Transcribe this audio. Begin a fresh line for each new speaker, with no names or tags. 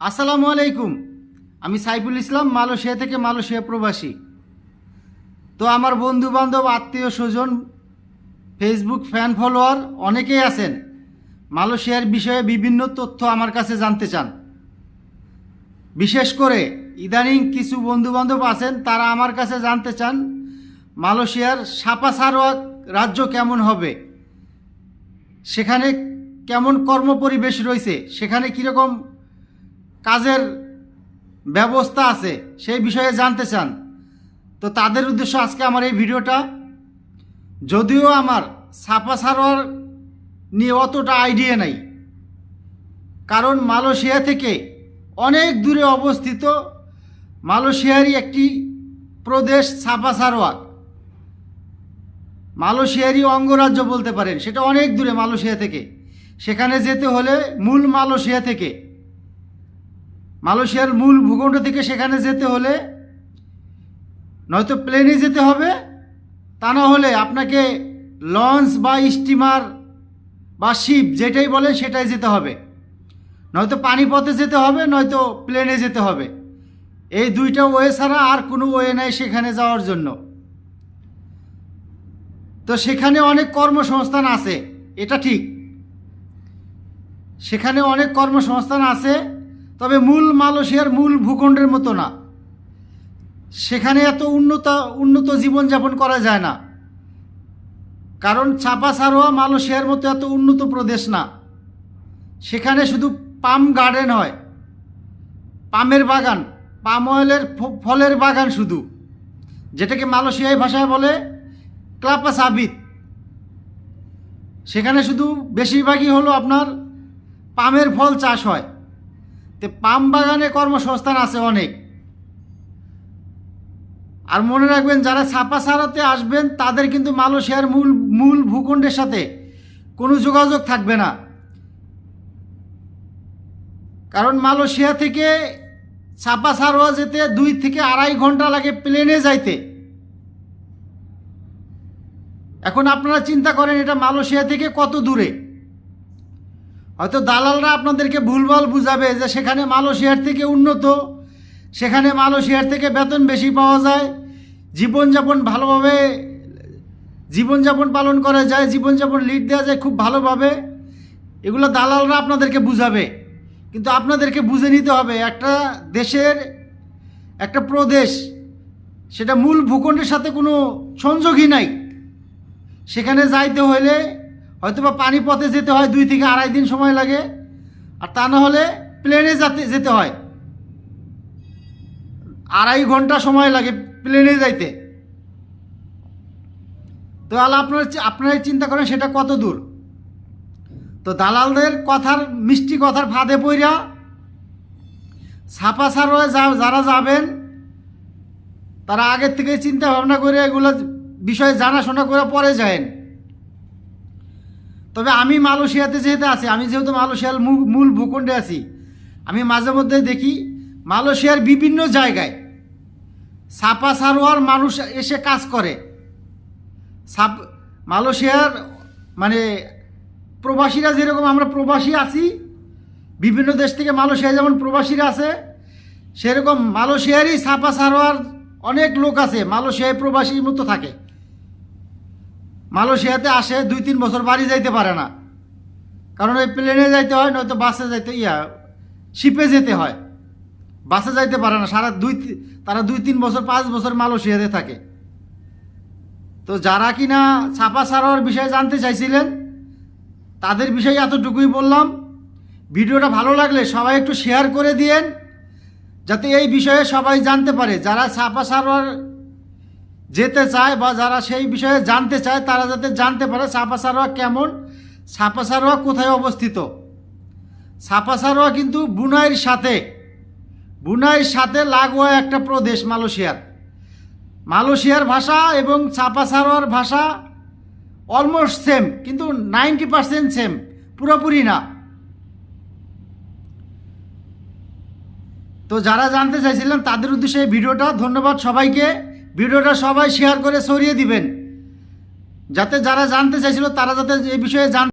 আসসালামু আলাইকুম। আমি সাইফুল ইসলাম, মালয়েশিয়া থেকে মালয়েশিয়া প্রবাসী। তো আমার বন্ধু বান্ধব আত্মীয় স্বজন ফেসবুক ফ্যান ফলোয়ার অনেকেই আছেন। মালয়েশিয়ার বিষয়ে বিভিন্ন তথ্য আমার কাছে জানতে চান। বিশেষ করে ইদানিং কিছু বন্ধু বান্ধব আছেন, তারা আমার কাছে জানতে চান মালয়েশিয়ার সাপা সারোয়াক রাজ্য কেমন হবে, সেখানে কেমন কর্মপরিবেশ রয়েছে, সেখানে কীরকম কাজের ব্যবস্থা আছে, সেই বিষয়ে জানতে চান। তো তাদের উদ্দেশ্য আজকে আমার এই ভিডিওটা। যদিও আমার ছাপা সারোয়ার নিয়ে অতটা আইডিয়া নাই, কারণ মালয়েশিয়া থেকে অনেক দূরে অবস্থিত মালয়েশিয়ারই একটি প্রদেশ ছাপা সারোয়াক মালয়েশিয়ারই অঙ্গরাজ্য বলতে পারেন, সেটা অনেক দূরে মালয়েশিয়া থেকে। সেখানে যেতে হলে মূল মালয়েশিয়া থেকে মালয়েশিয়ার মূল ভূখণ্ড থেকে সেখানে যেতে হলে, নয়তো প্লেনে যেতে হবে, তা না হলে আপনাকে লঞ্চ বা স্টিমার বা শিপ যেটাই বলেন সেটাই যেতে হবে। নয়তো পানিপথে যেতে হবে, নয়তো প্লেনে যেতে হবে। এই দুইটা ওয়ে ছাড়া আর কোনো ওয়ে নাই সেখানে যাওয়ার জন্য। তো সেখানে অনেক কর্মসংস্থান আছে, এটা ঠিক। সেখানে অনেক কর্মসংস্থান আছে তবে মূল মালয়েশিয়ার মূল ভূখণ্ডের মতো না। সেখানে এত উন্নত উন্নত জীবনযাপন করা যায় না। কারণ চাপা সারোয়া মালয়েশিয়ার মতো এত উন্নত প্রদেশ না। সেখানে শুধু পাম গার্ডেন হয়। পামের বাগান, পাম অয়েলের ফলের বাগান শুধু। যেটাকে মালয়েশিয়াই ভাষায় বলে ক্লাপা সাবিত সেখানে শুধু বেশিরভাগই হলো আপনার পামের ফল চাষ হয়। তো পাম বাগানে কর্মসংস্থান আছে অনেক। আর মনে রাখবেন, যারা ছাপা সারাতে আসবেন, তাদের কিন্তু মালয়েশিয়ার মূল মূল ভূখণ্ডের সাথে কোনো যোগাযোগ থাকবে না। কারণ মালয়েশিয়া থেকে ছাপা সারোয়া যেতে দুই থেকে আড়াই ঘণ্টা লাগে প্লেনে যাইতে। এখন আপনারা চিন্তা করেন, এটা মালয়েশিয়া থেকে কত দূরে? হয়তো দালালরা আপনাদেরকে ভুলভাল বুঝাবে যে সেখানে মালয়েশিয়ার থেকে উন্নত, সেখানে মালয়েশিয়ার থেকে বেতন বেশি পাওয়া যায়, জীবনযাপন ভালোভাবে, জীবনযাপন পালন করা যায়, জীবনযাপন লিড দেওয়া যায় খুব ভালোভাবে, এগুলো দালালরা আপনাদেরকে বুঝাবে। কিন্তু আপনাদেরকে বুঝে নিতে হবে, একটা দেশের, একটা প্রদেশ, সেটা মূল ভূখণ্ডের সাথে কোনো সংযোগই নাই। সেখানে যাইতে হলে হয়তো বা পানি পথে যেতে হয়, দুই থেকে আড়াই দিন সময় লাগে। আর তা না হলে প্লেনে যাতে যেতে হয়। আড়াই ঘণ্টা সময় লাগে প্লেনে যাইতে। তো আলা আপনার আপনারাই চিন্তা করেন সেটা কত দূর। তো দালালদের কথার, মিষ্টি কথার ফাঁদে পইরা ছাপা সারোয় যা- যারা যাবেন, তারা আগের থেকে চিন্তা ভাবনা করে এগুলো বিষয়ে জানাশোনা করে পরে যায়েন। তবে আমি মালয়েশিয়াতে যেহেতু আছি, আমি যেহেতু মালয়েশিয়ার মূল ভূখণ্ডে আছি, আমি মাঝে মধ্যে দেখি মালয়েশিয়ার বিভিন্ন জায়গায় সাপা সারোয়ার মানুষ এসে কাজ করে। সাপ মালয়েশিয়ার মানে প্রবাসীরা যেরকম আমরা প্রবাসী আছি, বিভিন্ন দেশ থেকে মালয়েশিয়া যেমন প্রবাসীরা আছে, সেরকম মালয়েশিয়ারই ছাপা সারোয়ার অনেক লোক আছে, মালয়েশিয়ায় প্রবাসীর মতো থাকে। মালয়েশিয়াতে আসে দুই, তিন বছর বাড়ি যাইতে পারে না। কারণ ওই প্লেনে যাইতে হয়, নয়তো বাসে যাইতে, ইয়া শিপে যেতে হয়। বাসে যাইতে পারে না, সারা দুই, তারা দুই, তিন বছর, পাঁচ বছর মালয়েশিয়াতে থাকে। তো যারা কিনা ছাপা সারার বিষয়ে জানতে চাইছিলেন, তাদের বিষয়ে এতটুকুই বললাম। ভিডিওটা ভালো লাগলে সবাই একটু শেয়ার করে দিয়েন, যাতে এই বিষয়ে সবাই জানতে পারে। যারা ছাপা সারোয়ার যেতে চায় বা যারা সেই বিষয়ে জানতে চায়, তারা যাতে জানতে পারে ছাপা সারোয়া কেমন ছাপা সারোয়া কোথায় অবস্থিত। ছাপা সারোয়া কিন্তু বুনাইয়ের সাথে বুনাইয়ের সাথে লাগোয়া একটা প্রদেশ মালয়েশিয়ার। মালয়েশিয়ার ভাষা এবং ছাপা সারোয়ার ভাষা অলমোস্ট সেম কিন্তু নাইনটি পার্সেন্ট সেম পুরোপুরি না। তো যারা জানতে চাইছিলেন তাদের উদ্দেশ্যে এই ভিডিওটা, ধন্যবাদ সবাইকে। ভিডিওটা সবাই শেয়ার করে সরিয়ে দিবেন। যাতে যারা জানতে চাইছিল, তারা যাতে এই বিষয়ে জান